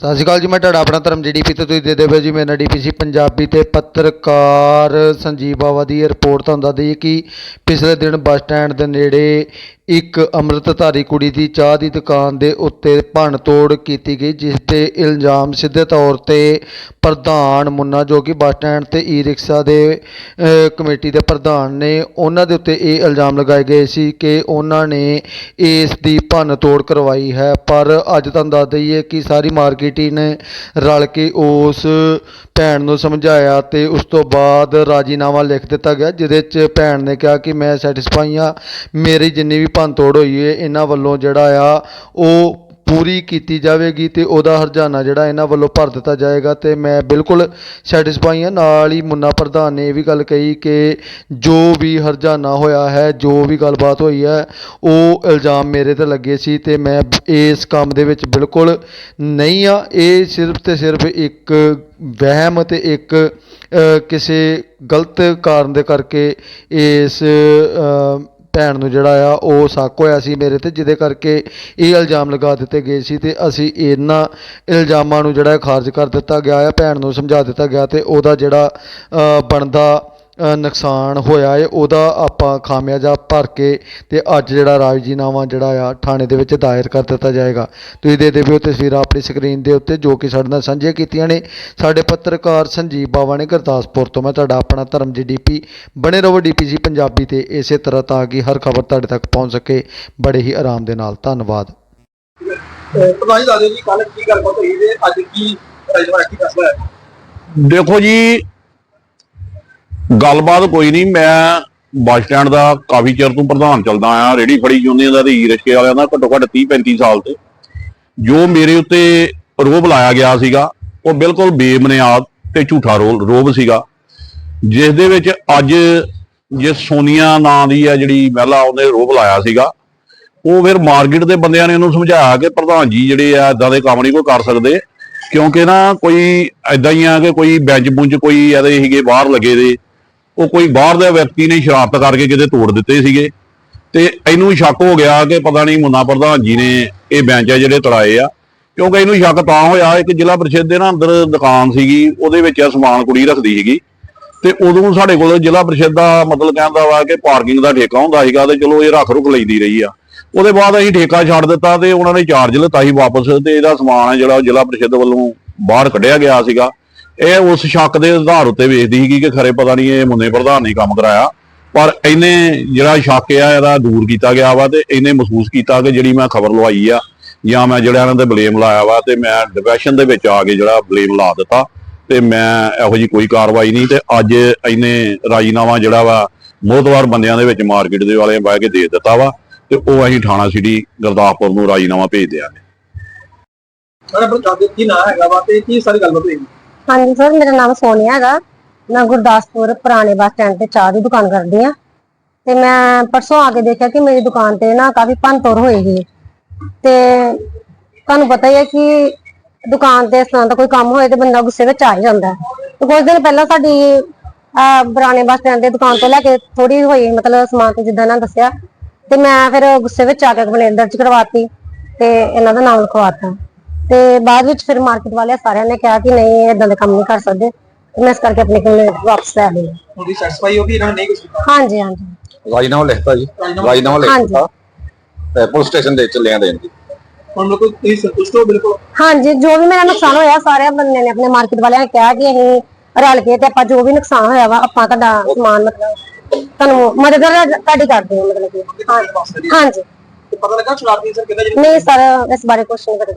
ਸਤਿ ਸ਼੍ਰੀ ਅਕਾਲ ਜੀ, ਮੈਂ ਤੁਹਾਡਾ ਆਪਣਾ ਧਰਮ ਜੀਡੀਪੀ ਤੇ ਤੁਸੀਂ ਦੇਖਦੇ ਪਏ ਜੀ, ਮੇਰਾ ਡੀਪੀਸੀ ਪੰਜਾਬੀ ਤੇ ਪੱਤਰਕਾਰ ਸੰਜੀਵ ਬਾਵਾ ਦੀ ਰਿਪੋਰਟ ਤੁਹਾਨੂੰ ਦੱਸ ਦਈਏ ਕਿ ਪਿਛਲੇ ਦਿਨ ਬੱਸ ਸਟੈਂਡ ਦੇ ਨੇੜੇ ਇੱਕ ਅੰਮ੍ਰਿਤਧਾਰੀ ਕੁੜੀ ਦੀ ਚਾਹ ਦੀ ਦੁਕਾਨ ਦੇ ਉੱਤੇ ਭੰਨ ਤੋੜ ਕੀਤੀ ਗਈ, ਜਿਸ ਤੇ ਇਲਜ਼ਾਮ ਸਿੱਧੇ ਤੌਰ ਤੇ ਪ੍ਰਧਾਨ ਮੁੰਨਾ ਜੋ ਕਿ ਬੱਸ ਸਟੈਂਡ ਤੇ ਈ ਰਿਕਸ਼ਾ ਦੇ ਕਮੇਟੀ ਦੇ ਪ੍ਰਧਾਨ ਨੇ ਉਹਨਾਂ ਦੇ ਉੱਤੇ ਇਹ ਇਲਜ਼ਾਮ ਲਗਾਏ ਗਏ ਸੀ ਕਿ ਉਹਨਾਂ ਨੇ ਇਸ ਦੀ ਭੰਨ ਤੋੜ ਕਰਵਾਈ ਹੈ। ਪਰ ਅੱਜ ਤੁਹਾਨੂੰ ਦੱਸ ਦਈਏ ਕਿ ਸਾਰੀ ਮਾਰਕੀਟ ਹੀ ਨੇ ਰਲ ਕੇ ਉਸ ਭੈਣ ਨੂੰ ਸਮਝਾਇਆ ਤੇ ਉਸ ਤੋਂ ਬਾਅਦ ਰਾਜੀਨਾਮਾ ਲਿਖ ਦਿੱਤਾ ਗਿਆ, ਜਿਹਦੇ 'ਚ ਭੈਣ ਨੇ ਕਿਹਾ ਕਿ ਮੈਂ ਸੈਟੀਸਫਾਈ ਹਾਂ, ਮੇਰੀ ਜਿੰਨੀ ਵੀ ਭੰਨ ਤੋੜ ਹੋਈ ਹੈ ਇਹਨਾਂ ਵੱਲੋਂ ਜਿਹੜਾ ਆ, ਉਹ ਪੂਰੀ ਕੀਤੀ ਜਾਵੇਗੀ ਤੇ ਉਹਦਾ ਹਰਜਾਨਾ ਜਿਹੜਾ ਇਹਨਾਂ ਵੱਲੋਂ ਭਰ ਦਿੱਤਾ ਜਾਏਗਾ ਤੇ ਮੈਂ ਬਿਲਕੁਲ ਸੈਟੀਸਫਾਈ ਹਾਂ। ਨਾਲ ਹੀ ਮੁੰਨਾ ਪ੍ਰਧਾਨ ਨੇ ਇਹ ਵੀ ਗੱਲ ਕਹੀ ਕਿ ਜੋ ਵੀ ਹਰਜਾਨਾ ਹੋਇਆ ਹੈ, ਜੋ ਵੀ ਗੱਲਬਾਤ ਹੋਈ ਹੈ, ਉਹ ਇਲਜ਼ਾਮ ਮੇਰੇ ਤੇ ਲੱਗੇ ਸੀ ਤੇ ਮੈਂ ਇਸ ਕੰਮ ਦੇ ਵਿੱਚ ਬਿਲਕੁਲ ਨਹੀਂ ਆ ਇਹ ਸਿਰਫ ਤੇ ਸਿਰਫ ਇੱਕ ਵਹਿਮ ਤੇ ਇੱਕ ਕਿਸੇ ਗਲਤ ਕਾਰਨ ਦੇ ਕਰਕੇ ਇਸ ਭੈਣ ਨੂੰ ਜਿਹੜਾ ਆ, ਉਹ ਸ਼ੱਕ ਹੋਇਆ ਸੀ ਮੇਰੇ ਤੇ, ਜਿਹਦੇ ਕਰਕੇ ਇਹ ਇਲਜ਼ਾਮ ਲਗਾ ਦਿੱਤੇ ਗਏ ਸੀ ਤੇ ਅਸੀਂ ਇਹਨਾਂ ਇਲਜ਼ਾਮਾਂ ਨੂੰ ਜਿਹੜਾ ਖਾਰਜ ਕਰ ਦਿੱਤਾ ਗਿਆ ਆ, ਭੈਣ ਨੂੰ ਸਮਝਾ ਦਿੱਤਾ ਗਿਆ ਤੇ ਉਹਦਾ ਜਿਹੜਾ ਬਣਦਾ ਨੁਕਸਾਨ ਹੋਇਆ ਹੈ ਉਹਦਾ ਆਪਾਂ ਖਾਮਿਆਜਾ ਭਰ ਕੇ ਤੇ ਅੱਜ ਜਿਹੜਾ ਰਾਜੀਨਾਮਾ ਜਿਹੜਾ ਆ ਥਾਣੇ ਦੇ ਵਿੱਚ ਦਾਇਰ ਕਰ ਦਿੱਤਾ ਜਾਏਗਾ। ਤੁਸੀਂ ਦੇ ਦੇਵੋ ਤਸਵੀਰਾਂ ਆਪਣੀ ਸਕਰੀਨ ਦੇ ਉੱਤੇ ਜੋ ਕਿ ਸਾਡੇ ਨਾਲ ਸਾਂਝੀਆਂ ਕੀਤੀਆਂ ਨੇ। ਸਾਡੇ ਪੱਤਰਕਾਰ ਸੰਜੀਵ ਬਾਵਾ ਨੇ ਗੁਰਦਾਸਪੁਰ ਤੋਂ। ਮੈਂ ਤੁਹਾਡਾ ਆਪਣਾ ਧਰਮ ਜੀ ਡੀਪੀ ਬਣੇ ਰਹੋ ਡੀਪੀਸੀ ਪੰਜਾਬੀ ਤੇ ਇਸੇ ਤਰ੍ਹਾਂ ਤਾਂ ਕਿ ਹਰ ਖਬਰ ਤੁਹਾਡੇ ਤੱਕ ਪਹੁੰਚ ਸਕੇ। ਬੜੇ ਹੀ ਆਰਾਮ ਦੇ ਨਾਲ। ਧੰਨਵਾਦ। ਪ੍ਰਧਾਨ ਜੀ ਦੱਸ ਦਿਓ ਜੀ ਕੱਲ ਕੀ ਗੱਲਬਾਤ ਹੋਈ ਤੇ ਅੱਜ ਕੀ ਰਾਜਵਾ ਕੀ ਫੈਸਲਾ ਹੈ? ਦੇਖੋ ਜੀ ਗੱਲਬਾਤ ਕੋਈ ਨਹੀਂ, ਮੈਂ ਬੱਸ ਸਟੈਂਡ ਦਾ ਕਾਫੀ ਚਿਰ ਤੋਂ ਪ੍ਰਧਾਨ ਚੱਲਦਾ ਆ ਰੇੜੀ ਫੜੀ ਯੂਨੀਅਨ ਦਾ ਤੇ ਈ ਵਾਲਿਆਂ ਦਾ ਘੱਟੋ ਘੱਟ 30 35 ਸਾਲ ਤੇ। ਜੋ ਮੇਰੇ ਉੱਤੇ ਰੋਬ ਲਾਇਆ ਗਿਆ ਸੀਗਾ, ਉਹ ਬਿਲਕੁਲ ਬੇਬੁਨਿਆਦ ਤੇ ਝੂਠਾ ਰੋ- ਰੋਬ ਸੀਗਾ। ਜਿਸ ਦੇ ਵਿੱਚ ਅੱਜ ਜੇ ਸੋਨੀਆ ਨਾਂ ਦੀ ਆ ਜਿਹੜੀ ਮਹਿਲਾ, ਉਹਨੇ ਰੋਬ ਲਾਇਆ ਸੀਗਾ। ਉਹ ਫਿਰ ਮਾਰਕੀਟ ਦੇ ਬੰਦਿਆਂ ਨੇ ਇਹਨੂੰ ਸਮਝਾਇਆ ਕਿ ਪ੍ਰਧਾਨ ਜੀ ਜਿਹੜੇ ਆ ਇਦਾਂ ਦੇ ਕੰਮ ਨਹੀਂ ਕੋਈ ਕਰ ਸਕਦੇ, ਕਿਉਂਕਿ ਨਾ ਕੋਈ ਐਦਾਂ ਹੀ ਆ ਕਿ ਕੋਈ ਬੈਂਚ ਬੁੰਚ ਕੋਈ ਇਹਦੇ ਸੀਗੇ ਬਾਹਰ ਲੱਗੇ ਦੇ। ਉਹ ਕੋਈ ਬਾਹਰ ਦੇ ਵਿਅਕਤੀ ਨੇ ਸ਼ਰਾਰਤ ਕਰਕੇ ਕਿਤੇ ਤੋੜ ਦਿੱਤੇ ਸੀਗੇ। ਤੇ ਇਹਨੂੰ ਸ਼ੱਕ ਹੋ ਗਿਆ ਕਿ ਪਤਾ ਨਹੀਂ ਮੁੰਨਾ ਪ੍ਰਧਾਨ ਜੀ ਨੇ ਇਹ ਬੈਂਚ ਆ ਜਿਹੜੇ ਤੜਾਏ ਆ। ਕਿਉਂਕਿ ਇਹਨੂੰ ਸ਼ੱਕ ਤਾਂ ਹੋਇਆ, ਇੱਕ ਜ਼ਿਲ੍ਹਾ ਪ੍ਰੀਸ਼ਦ ਦੇ ਨਾ ਅੰਦਰ ਦੁਕਾਨ ਸੀਗੀ, ਉਹਦੇ ਵਿੱਚ ਇਹ ਸਮਾਨ ਕੁੜੀ ਰੱਖਦੀ ਸੀਗੀ। ਤੇ ਉਦੋਂ ਸਾਡੇ ਕੋਲ ਜ਼ਿਲ੍ਹਾ ਪ੍ਰੀਸ਼ਦ ਦਾ ਮਤਲਬ ਕਹਿੰਦਾ ਵਾ ਕਿ ਪਾਰਕਿੰਗ ਦਾ ਠੇਕਾ ਹੁੰਦਾ ਸੀਗਾ ਤੇ ਚਲੋ ਇਹ ਰੱਖ ਰੁਕ ਲੈਂਦੀ ਰਹੀ ਆ। ਉਹਦੇ ਬਾਅਦ ਅਸੀਂ ਠੇਕਾ ਛੱਡ ਦਿੱਤਾ ਤੇ ਉਹਨਾਂ ਨੇ ਚਾਰਜ ਲਿੱਤਾ ਸੀ ਵਾਪਸ ਤੇ ਇਹਦਾ ਸਮਾਨ ਹੈ ਜਿਹੜਾ ਉਹ ਜ਼ਿਲ੍ਹਾ ਪ੍ਰੀਸ਼ਦ ਵੱਲੋਂ ਬਾਹਰ ਕੱਢਿਆ ਗਿਆ ਸੀਗਾ। ਇਹ ਉਸ ਸ਼ੱਕ ਦੇ ਆਧਾਰ ਉੱਤੇ ਵੇਖਦੀ ਸੀ ਕਿ ਖਰੇ ਪਤਾ ਨਹੀਂ ਇਹ ਮੁੰਨੇ ਪ੍ਰਧਾਨ ਨੇ ਕੰਮ ਕਰਾਇਆ। ਪਰ ਇਹਨੇ ਜਿਹੜਾ ਸ਼ੱਕ ਆ, ਇਹਦਾ ਦੂਰ ਕੀਤਾ ਗਿਆ ਵਾ ਤੇ ਇਹਨੇ ਮਹਿਸੂਸ ਕੀਤਾ ਕਿ ਜਿਹੜੀ ਮੈਂ ਖਬਰ ਲਵਾਈ ਆ ਜਾਂ ਮੈਂ ਜਿਹੜਾ ਇਹਨਾਂ ਤੇ ਬਲੇਮ ਲਾਇਆ ਵਾ ਤੇ ਮੈਂ ਡਿਪਰੈਸ਼ਨ ਦੇ ਵਿੱਚ ਆ ਕੇ ਜਿਹੜਾ ਬਲੇਮ ਲਾ ਦਿੱਤਾ ਤੇ ਮੈਂ ਇਹੋ ਜੀ ਕੋਈ ਕਾਰਵਾਈ ਨਹੀਂ ਤੇ ਅੱਜ ਇਹਨੇ ਰਾਜੀਨਾਮਾ ਜਿਹੜਾ ਵਾ ਮੋਹਤਵਾਰ ਬੰਦਿਆਂ ਦੇ ਵਿੱਚ ਮਾਰਕੀਟ ਦੇ ਵਾਲੇ ਬਹਿ ਕੇ ਦੇ ਦਿੱਤਾ ਵਾ ਤੇ ਉਹ ਅਸੀਂ ਥਾਣਾ ਸਿਟੀ ਗੁਰਦਾਸਪੁਰ ਨੂੰ ਰਾਜੀਨਾਮਾ ਭੇਜ ਦਿਆਂਗੇ। ਸਾਰੇ ਪਰ ਕੀ ਨਾਂ ਹੈਗਾ ਵਾ ਤੇ ਕੀ ਸਾਰੀ ਗੱਲਬਾਤ ਹੋਈ? ਹਾਂਜੀ ਸਰ ਮੇਰਾ ਨਾਮ ਸੋਨੀਆ ਹੈਗਾ। ਮੈਂ ਗੁਰਦਾਸਪੁਰ ਪੁਰਾਣੇ ਬੱਸ ਸਟੈਂਡ ਤੇ ਚਾਹ ਦੀ ਦੁਕਾਨ ਕਰਦੀ ਆ ਤੇ ਮੈਂ ਪਰਸੋਂ ਆ ਕੇ ਦੇਖਿਆ ਕਿ ਮੇਰੀ ਦੁਕਾਨ ਤੇ ਨਾ ਕਾਫੀ ਭੰਨਤੋੜ ਹੋਈ ਗਈ ਤੇ ਤੁਹਾਨੂੰ ਪਤਾ ਹੀ ਹੈ ਕਿ ਦੁਕਾਨ ਤੇ ਇਸ ਤਰ੍ਹਾਂ ਦਾ ਕੋਈ ਕੰਮ ਹੋਏ ਤੇ ਬੰਦਾ ਗੁੱਸੇ ਵਿੱਚ ਆ ਹੀ ਜਾਂਦਾ। ਤੇ ਕੁਝ ਦਿਨ ਪਹਿਲਾਂ ਸਾਡੀ ਆਹ, ਪੁਰਾਣੇ ਬੱਸ ਸਟੈਂਡ ਦੇ ਦੁਕਾਨ ਤੋਂ ਲੈ ਕੇ ਥੋੜੀ ਹੋਈ ਮਤਲਬ ਸਮਾਨ ਤੇ ਜਿੱਦਾਂ ਇਹਨਾਂ ਦੱਸਿਆ। ਤੇ ਮੈਂ ਫਿਰ ਗੁੱਸੇ ਵਿੱਚ ਆ ਕੇ ਕੰਪਲੇਂਟ ਦਰਜ ਕਰਵਾਤੀ ਤੇ ਇਹਨਾਂ ਦਾ ਨਾਮ ਲਿਖਵਾਤਾ। ਤੇ ਬਾਅਦ ਵਿੱਚ ਫਿਰ ਮਾਰਕੀਟ ਵਾਲਿਆਂ ਸਾਰਿਆਂ ਨੇ ਕਿਹਾ ਕਿ ਨਹੀਂ ਇਦਾਂ ਦੇ ਕੰਮ ਨਹੀਂ ਕਰ ਸਕਦੇ। ਤੇ ਮੈਂ ਇਸ ਕਰਕੇ ਆਪਣੀ ਕੰਪਲੇਂਟ ਵਾਪਸ ਲੈ ਲਈ ਉਹਦੀ ਸੈਟੀਸਫਾਈ ਹੋ ਗਈ ਇਹਨਾਂ ਨੇ ਨਹੀਂ ਕੁਝ ਕੀਤਾ? ਹਾਂਜੀ ਹਾਂਜੀ। ਰਾਜੀਨਾਮਾ ਲਿਖਤਾ ਜੀ। ਰਾਜੀਨਾਮਾ ਰਾਜੀਨਾਮਾ ਲਿਖ ਹਾਂਜੀ। ਦਿੱਤਾ ਤੇ ਪੁਲਿਸ ਸਟੇਸ਼ਨ ਦੇ ਚੱਲੇ ਆ ਦੇਣ ਜੀ। ਹੁਣ ਮੇਰੇ ਕੋਲ ਤੁਸੀਂ ਸੰਤੁਸ਼ਟ ਹੋ ਬਿਲਕੁਲ? ਹਾਂਜੀ ਜੋ ਵੀ ਮੇਰਾ ਨੁਕਸਾਨ ਹੋਇਆ ਸਾਰੇ ਬੰਦੇ ਨੇ ਆਪਣੇ ਮਾਰਕੀਟ ਵਾਲਿਆਂ ਨੇ ਕਿਹਾ ਕਿ ਅਸੀਂ ਰਲ ਕੇ ਤੇ ਆਪਾਂ ਜੋ ਵੀ ਨੁਕਸਾਨ ਹੋਇਆ ਵਾ ਆਪਾਂ ਤੁਹਾਡਾ ਸਮਾਨ ਮਤਲਬ ਤੁਹਾਨੂੰ ਮਦਦ ਤੁਹਾਡੀ ਕਰਦੇ ਹਾਂ ਮਤਲਬ ਕਿ। ਹਾਂਜੀ। ਪਤਾ ਲੱਗਾ ਸ਼ਰਾਰਤੀ ਸਰ ਕਿਹਦਾ ਜਿਹੜੀ ਨਹੀਂ ਸਰ ਇਸ ਬਾਰੇ ਕੁਝ ਨਹੀਂ ਪਤਾ